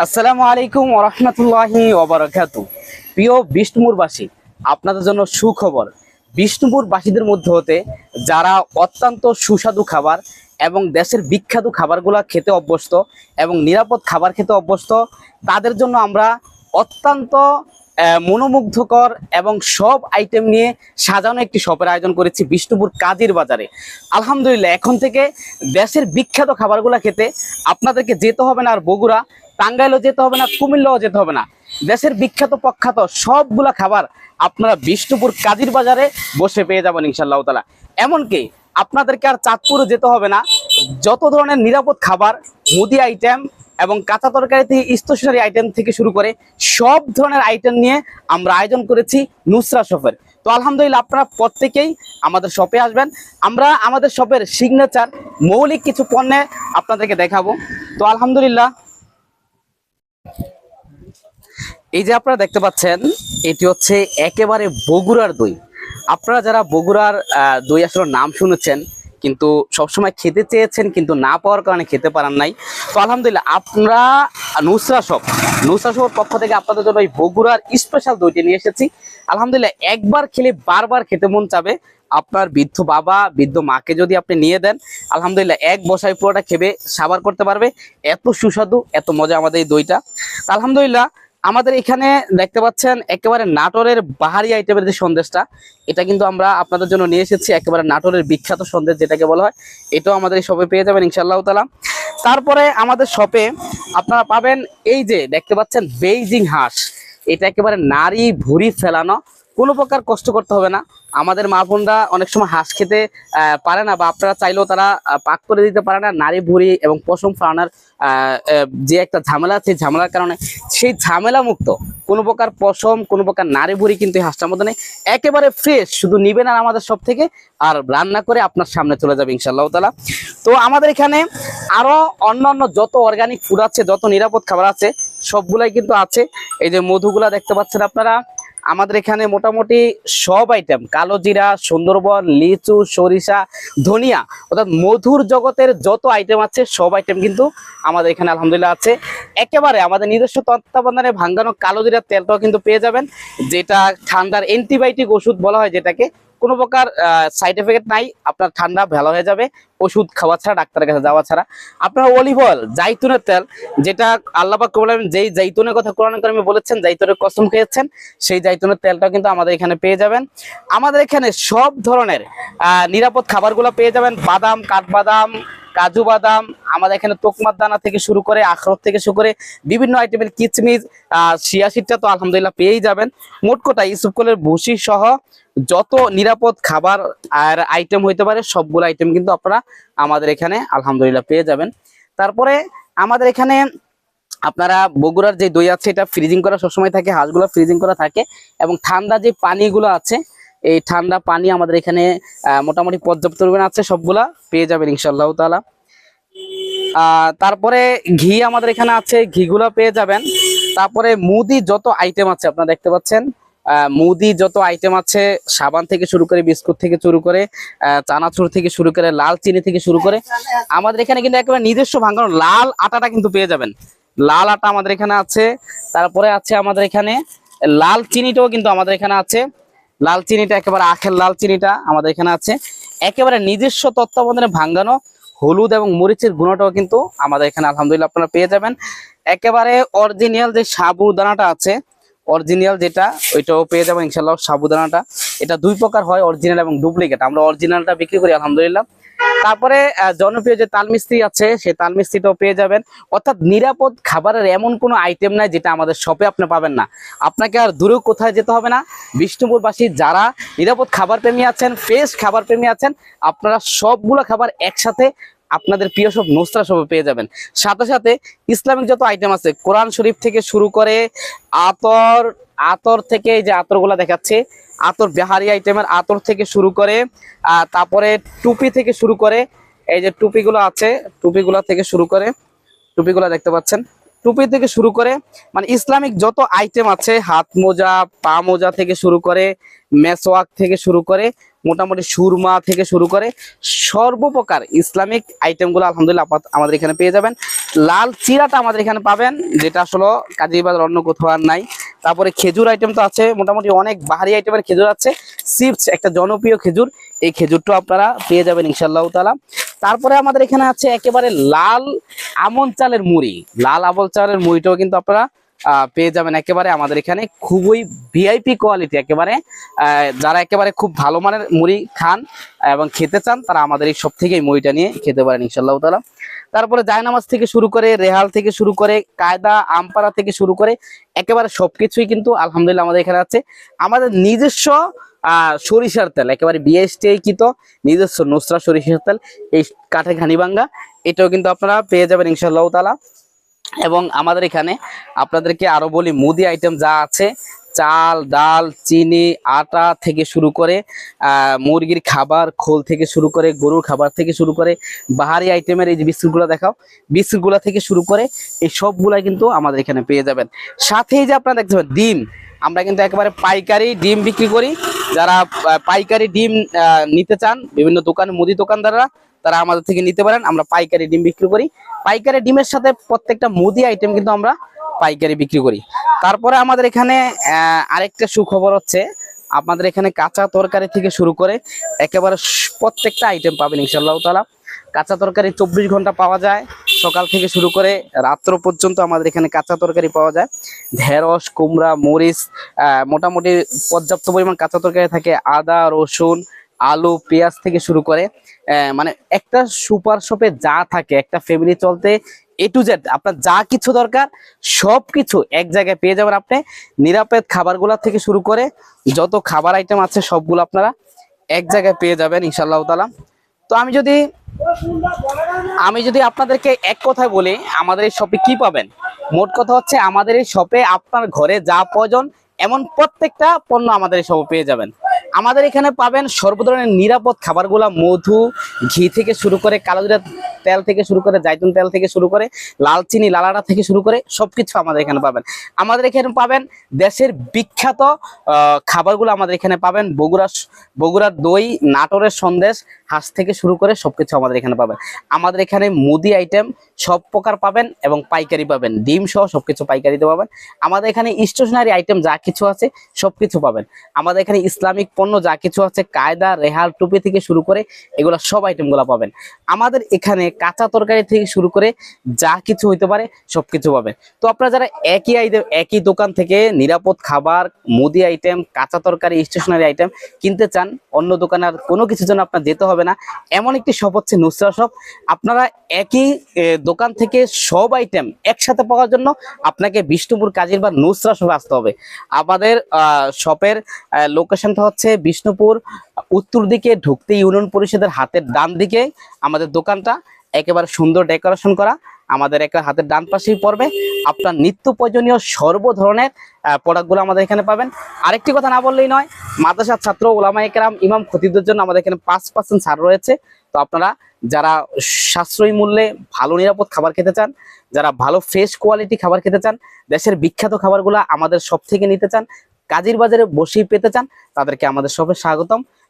আসসালামু আলাইকুম ওরহমতুল্লাহি ওবরাকাতু। প্রিয় বিষ্ণুপুরবাসী, আপনাদের জন্য সুখবর। বিষ্ণুপুরবাসীদের মধ্যে হতে যারা অত্যন্ত সুস্বাদু খাবার এবং দেশের বিখ্যাত খাবারগুলো খেতে অভ্যস্ত এবং নিরাপদ খাবার খেতে অভ্যস্ত, তাদের জন্য আমরা অত্যন্ত মনোমুগ্ধকর এবং সব আইটেম নিয়ে সাজানো একটি শপের আয়োজন করেছি বিষ্ণুপুর কাজীর বাজারে। আলহামদুলিল্লাহ, এখন থেকে দেশের বিখ্যাত খাবারগুলো খেতে আপনাদেরকে যেতে হবে না আর বগুড়া। টাঙ্গাইলও যেতে হবে না, কুমিল্লাও যেতে হবে না। দেশের বিখ্যাত, প্রখ্যাত সবগুলা খাবার আপনারা বিষ্ণুপুর কাজীর বাজারে বসে পেয়ে যাবেন ইনশাল্লাহ তালা এমনকি আপনাদেরকে আর চাঁদপুরে যেতে হবে না, যত ধরনের নিরাপদ খাবার, মুদি আইটেম এবং কাঁচা তরকারি থেকে স্টেশনারি আইটেম থেকে শুরু করে সব ধরনের আইটেম নিয়ে আমরা আয়োজন করেছি নুসরা শপের। তো আলহামদুলিল্লাহ আপনারা প্রত্যেকেই আমাদের শপে আসবেন। আমরা আমাদের শপের সিগনেচার মৌলিক কিছু পণ্যে আপনাদেরকে দেখাবো। তো আলহামদুলিল্লাহ এই যে আপনারা দেখতে পাচ্ছেন, এটি হচ্ছে একেবারে বগুড়ার দই। আপনারা যারা বগুড়ার দই আসলে নাম শুনেছেন, কিন্তু সবসময় খেতে চেয়েছেন, কিন্তু না পাওয়ার কারণে খেতে পারেন নাই। তো আলহামদুলিল্লাহ, আপনারা নুসরা শপ নুসরা পক্ষ থেকে আপনাদের জন্য এই বগুড়ার স্পেশাল দইটি নিয়ে এসেছি। আলহামদুলিল্লাহ, একবার খেলে বারবার খেতে মন চাবে। আপনার বৃদ্ধ বাবা, বৃদ্ধ মাকে যদি আপনি নিয়ে দেন, আলহামদুলিল্লাহ, এক বসায় পুরোটা খেবে, সাবার করতে পারবে। এত সুস্বাদু, এত মজা আমাদের এই দইটা। আলহামদুলিল্লাহ, আমাদের এখানে দেখতে পাচ্ছেন একেবারে নাটোরের বাহারি আইটেমের যে সন্দেশটা, এটা কিন্তু আমরা আপনাদের জন্য নিয়ে এসেছি, একেবারে নাটোরের বিখ্যাত সন্দেশ যেটাকে বলা হয়। এটাও আমাদের এই শপে পেয়ে যাবেন ইনশাল্লাহ তালা তারপরে আমাদের শপে আপনারা পাবেন এই যে, দেখতে পাচ্ছেন বেইজিং হাঁস। এটা একেবারে নারী ভুঁড়ি ফেলানো কোনো প্রকার কষ্ট করতে হবে না। আমাদের মা বোনরা অনেক সময় হাঁস খেতে পারে না বা আপনারা চাইলেও তারা পাক করে দিতে পারে না। নারী ভুঁড়ি এবং পশম আহ, যে একটা ঝামেলা সেই ঝামেলার কারণে সেই ঝামেলা মুক্ত কোনো প্রকার পশম কোনো প্রকার নারী ভুঁড়ি কিন্তু হাঁসটার মধ্যে নেই। একেবারে ফ্রেশ শুধু নিবেন আর আমাদের সব থেকে আর রান্না করে আপনার সামনে চলে যাবে ইনশাল্লাহ তালা তো আমাদের এখানে আরও অন্যান্য যত অর্গানিক ফুড আছে যত নিরাপদ খাবার আছে সবগুলাই কিন্তু আছে। এই যে মধুগুলা দেখতে পাচ্ছেন আপনারা। আমাদের এখানে মোটামুটি সব আইটেম কালো জিরা, সুন্দরবন, লিচু, সরিষা, ধনিয়া, অর্থাৎ মধুর জগতের যত আইটেম আছে, সব আইটেম কিন্তু আমাদের এখানে আলহামদুলিল্লাহ আছে। একেবারে আমাদের নিজস্ব তত্ত্বাবধানে ভাঙ্গানো কালো জিরার তেলটাও কিন্তু পেয়ে যাবেন, যেটা ঠান্ডার অ্যান্টিবায়োটিক ওষুধ বলা হয় যেটাকে কোনো প্রকার সাইড এফেক্ট নাই, আপনার ঠান্ডা ভালো হয়ে যাবে, ওষুধ খাওয়া ছাড়া, ডাক্তারের কাছে যাওয়া ছাড়া। আপনার অলিভ অয়েল জাইতুনের তেল, যেটা আল্লাপাক বলেন যেই জাইতুনের কথা কোরআন করিমে বলেছেন, জাইতুনের কসম খেয়েছেন, সেই জাইতুনের তেলটাও কিন্তু আমাদের এখানে পেয়ে যাবেন। আমাদের এখানে সব ধরনের নিরাপদ খাবারগুলো পেয়ে যাবেন, বাদাম, কাঠবাদাম কাজু বাদাম, আমাদের এখানে তোকমার দানা থেকে শুরু করে, আখরোট থেকে শুরু করে বিভিন্ন আইটেমের কিচমিচ শিয়াশিটটা তো আলহামদুলিল্লাহ পেয়েই যাবেন। মোট কথা ইসুফকলের ভুসি সহ যত নিরাপদ খাবার আর আইটেম হইতে পারে, সবগুলো আইটেম কিন্তু আপনারা আমাদের এখানে আলহামদুলিল্লাহ পেয়ে যাবেন। তারপরে আমাদের এখানে আপনারা বগুড়ার যে দই আছে, এটা ফ্রিজিং করা সবসময় থাকে, হাঁসগুলো ফ্রিজিং করা থাকে এবং ঠান্ডা যে পানিগুলো আছে এই ঠান্ডা পানি আমাদের এখানে মোটামুটি পর্যাপ্ত পরিমাণে আছে, সবগুলা পেয়ে যাবেন ইনশাল্লাহ তালা তারপরে ঘি আমাদের এখানে আছে, ঘিগুলো পেয়ে যাবেন। তারপরে মুদি যত আইটেম আছে, আপনারা দেখতে পাচ্ছেন মুদি যত আইটেম আছে, সাবান থেকে শুরু করে বিস্কুট থেকে শুরু করে চানাচুর থেকে শুরু করে, লাল চিনি থেকে শুরু করে, আমাদের এখানে কিন্তু একেবারে নিজস্ব ভাঙানো, লাল আটাটা কিন্তু পেয়ে যাবেন। লাল আটা আমাদের এখানে আছে, তারপরে আছে আমাদের এখানে, লাল চিনিটাও কিন্তু আমাদের এখানে আছে। লাল চিনিটা, একেবারে আখের লাল চিনিটা আমাদের এখানে আছে। একেবারে নিজস্ব তত্ত্বাবধানে ভাঙ্গানো হলুদ এবং মরিচের গুণাটাও কিন্তু আমাদের এখানে আলহামদুলিল্লাহ আপনারা পেয়ে যাবেন। একেবারে অরিজিনিয়াল যে সাবুদানাটা আছে অরিজিনাল যেটা, ওইটাও পেয়ে যাবেন ইনশাল্লাহ সাবুদানাটা। এটা দুই প্রকার হয় অরিজিনাল এবং ডুপ্লিকেট আমরা অরিজিনালটা বিক্রি করি, আলহামদুলিল্লাহ। তারপরে জনপ্রিয় যে তালমিস্ত্রি আছে, সেই তালমিস্ত্রিটাও পেয়ে যাবেন। অর্থাৎ নিরাপদ খাবারের এমন কোনো আইটেম নাই যেটা আমাদের শপে আপনি পাবেন না। আপনাকে আর দূরেও কোথায় যেতে হবে না। বিষ্ণুপুরবাসী যারা নিরাপদ খাবার প্রেমী আছেন ফ্রেশ খাবার প্রেমী আছেন, আপনারা সবগুলো খাবার একসাথে আপনাদের প্রিয় সব নোস্ত্রা সবে পেয়ে যাবেন। সাথে সাথে ইসলামিক যত আইটেম আছে, কোরআন শরীফ থেকে শুরু করে আতর আতর থেকে যে আতরগুলা দেখাচ্ছে আতর বিহারি আইটেমের আতর থেকে শুরু করে তারপরে টুপি থেকে শুরু করে, এই যে টুপিগুলো আছে, টুপিগুলো থেকে শুরু করে, টুপিগুলো দেখতে পাচ্ছেন। টুপি থেকে শুরু করে মানে ইসলামিক যত আইটেম আছে, হাত মোজা, পা মোজা থেকে শুরু করে, মেসওয়াক থেকে শুরু করে, মোটামুটি সুরমা থেকে শুরু করে, সর্বপ্রকার ইসলামিক আইটেমগুলো আলহামদুলিল্লাহ আমাদের এখানে পেয়ে যাবেন। লাল চিরাটা আমাদের এখানে পাবেন, যেটা আসলে কাজীবাজার অন্য কোথাও আর নাই। তারপরে খেজুর আইটেম তো আছে, মোটামুটি অনেক বাহারি আইটেমের খেজুর আছে। সিপস একটা জনপ্রিয় খেজুর, এই খেজুরটা আপনারা পেয়ে যাবেন ইনশাল্লাহ তালা তারপরে আমাদের এখানে আছে একেবারে লাল আমন চালের মুড়ি। লাল আমল চালের মুড়িটাও কিন্তু আপনারা পেয়ে যাবেন একেবারে আমাদের এখানে। খুবই ভিআইপি কোয়ালিটি একেবারে যারা একেবারে খুব ভালো মানের মুড়ি খান এবং খেতে চান, তারা আমাদের এই সব থেকে এই মুড়িটা নিয়ে খেতে পারেন ইনশাল্লাহ তালা তারপরে জায়নামাজ থেকে শুরু করে, রেহাল থেকে শুরু করে, কায়দা, আমপাড়া থেকে শুরু করে, একেবারে সবকিছুই কিন্তু আলহামদুলিল্লাহ আমাদের এখানে আছে। আমাদের নিজস্ব সরিষার তেল, একেবারে বিএসটি কিত, নিজস্ব নুসরা সরিষার তেল, এই কাঠে ঘানি ভাঙ্গা, এটাও কিন্তু আপনারা পেয়ে যাবেন ইনশাল্লাহ তালা এবং আমাদের এখানে আপনাদেরকে আরও বলি, মুদি আইটেম যা আছে, চাল, ডাল, চিনি, আটা থেকে শুরু করে মুরগির খাবার, খোল থেকে শুরু করে, গরুর খাবার থেকে শুরু করে, বাহারি আইটেমের এই যে বিস্কুটগুলো দেখাও, বিস্কুটগুলো থেকে শুরু করে এই সবগুলাই কিন্তু আমাদের এখানে পেয়ে যাবেন। সাথে এই যে আপনারা দেখতে পাবেন, ডিম। আমরা কিন্তু একেবারে পাইকারি ডিম বিক্রি করি। যারা পাইকারি ডিম নিতে চান, বিভিন্ন দোকান, মুদি দোকানদাররা তারা আমাদের থেকে নিতে পারেন। আমরা পাইকারি ডিম বিক্রি করি। পাইকারি ডিমের সাথে প্রত্যেকটা মুদি আইটেম কিন্তু আমরা পাইকারি বিক্রি করি। তারপরে আমাদের এখানে আরেকটা সুখবর হচ্ছে, আপনাদের এখানে কাঁচা তরকারি থেকে শুরু করে একেবারে প্রত্যেকটা আইটেম পাবেন ইনশাল্লাহ তালা কাঁচা তরকারি চব্বিশ ঘণ্টা পাওয়া যায়। সকাল থেকে শুরু করে রাত্র পর্যন্ত আমাদের এখানে কাঁচা তরকারি পাওয়া যায়। ঢেঁড়স, কুমড়া, মরিচ মোটামুটি পর্যাপ্ত পরিমাণ কাঁচা তরকারি থাকে। আদা, রসুন আলু, পেঁয়াজ থেকে শুরু করে মানে একটা সুপার শপে যা থাকে, একটা ফ্যামিলি চলতে এ টু জেড আপনার যা কিছু দরকার সব কিছু এক জায়গায় পেয়ে যাবেন আপনি। নিরাপদ খাবারগুলা থেকে শুরু করে যত খাবার আইটেম আছে, সবগুলো আপনারা এক জায়গায় পেয়ে যাবেন ইনশাল্লাহ তালা তো আমি যদি আমি যদি আপনাদেরকে এক কথায় বলি, আমাদের এই শপে কি পাবেন? মোট কথা হচ্ছে, আমাদের এই শপে আপনার ঘরে যা প্রয়োজন, এমন প্রত্যেকটা পণ্য আমাদের এই শপে পেয়ে যাবেন। আমাদের এখানে পাবেন সর্ব ধরনের নিরাপদ খাবারগুলা মধু ঘি থেকে শুরু করে কালোজিরা তেল থেকে শুরু করে জাইতুন তেল থেকে শুরু করে লাল চিনি লালাটা থেকে শুরু করে সবকিছু আমাদের এখানে পাবেন। আমাদের এখানে পাবেন দেশের বিখ্যাত খাবারগুলো আমাদের এখানে পাবেন। বগুড়া বগুড়ার দই, নাটোরের সন্দেশ, হাঁস থেকে শুরু করে সবকিছু আমাদের এখানে পাবেন। আমাদের এখানে মুদি আইটেম সব প্রকার পাবেন এবং পাইকারি পাবেন। ডিম সহ সবকিছু পাইকারিতে পাবেন। আমাদের এখানে স্টেশনারি আইটেম যা কিছু আছে সবকিছু পাবেন। আমাদের এখানে ইসলামিক পণ্য যা কিছু আছে, কায়দা, রেহাল, টুপি থেকে শুরু করে এগুলো সব আইটেমগুলো পাবেন। আমাদের এখানে কাঁচা তরকারি থেকে শুরু করে যা কিছু হইতে পারে সবকিছু পাবেন। তো আপনারা যারা একই আইটেম একই দোকান থেকে নিরাপদ খাবার, মুদি আইটেম কাঁচা তরকারি স্টেশনারি আইটেম কিনতে চান, অন্য দোকানে আর কোনো কিছুর জন্য আপনার যেতে হবে না। এমন একটি শপ হচ্ছে নুসরা শপ আপনারা একই দোকান থেকে সব আইটেম একসাথে পাওয়ার জন্য আপনাকে বিষ্ণুপুর কাজীর বা নুসরা শপে আসতে হবে। আমাদের শপের লোকেশনটা হচ্ছে বিষ্ণুপুর উত্তর দিকে ঢুকতে ইউনিয়ন পরিষদের হাতের ডান দিকে আমাদের দোকানটা, একেবারে সুন্দর ডেকোরেশন করা। আমাদের একটা হাতের ডান পাশেই পড়বে আপনার নিত্য প্রয়োজনীয় সর্ব ধরনের প্রোডাক্টগুলো আমাদের এখানে পাবেন। আরেকটি কথা না বললেই নয়, মাদ্রাসার ছাত্র ওলামা একরাম ইমাম খতিবদের জন্য আমাদের এখানে পাঁচ পার্সেন্ট ছাড় রয়েছে। তো আপনারা যারা সাশ্রয়ী মূল্যে ভালো নিরাপদ খাবার খেতে চান, যারা ভালো ফ্রেশ কোয়ালিটি খাবার খেতে চান, দেশের বিখ্যাত খাবারগুলো আমাদের সব থেকে নিতে চান, কাজীর বাজারে বসেই পেতে চান, তাদেরকে আমাদের সবে স্বাগতম।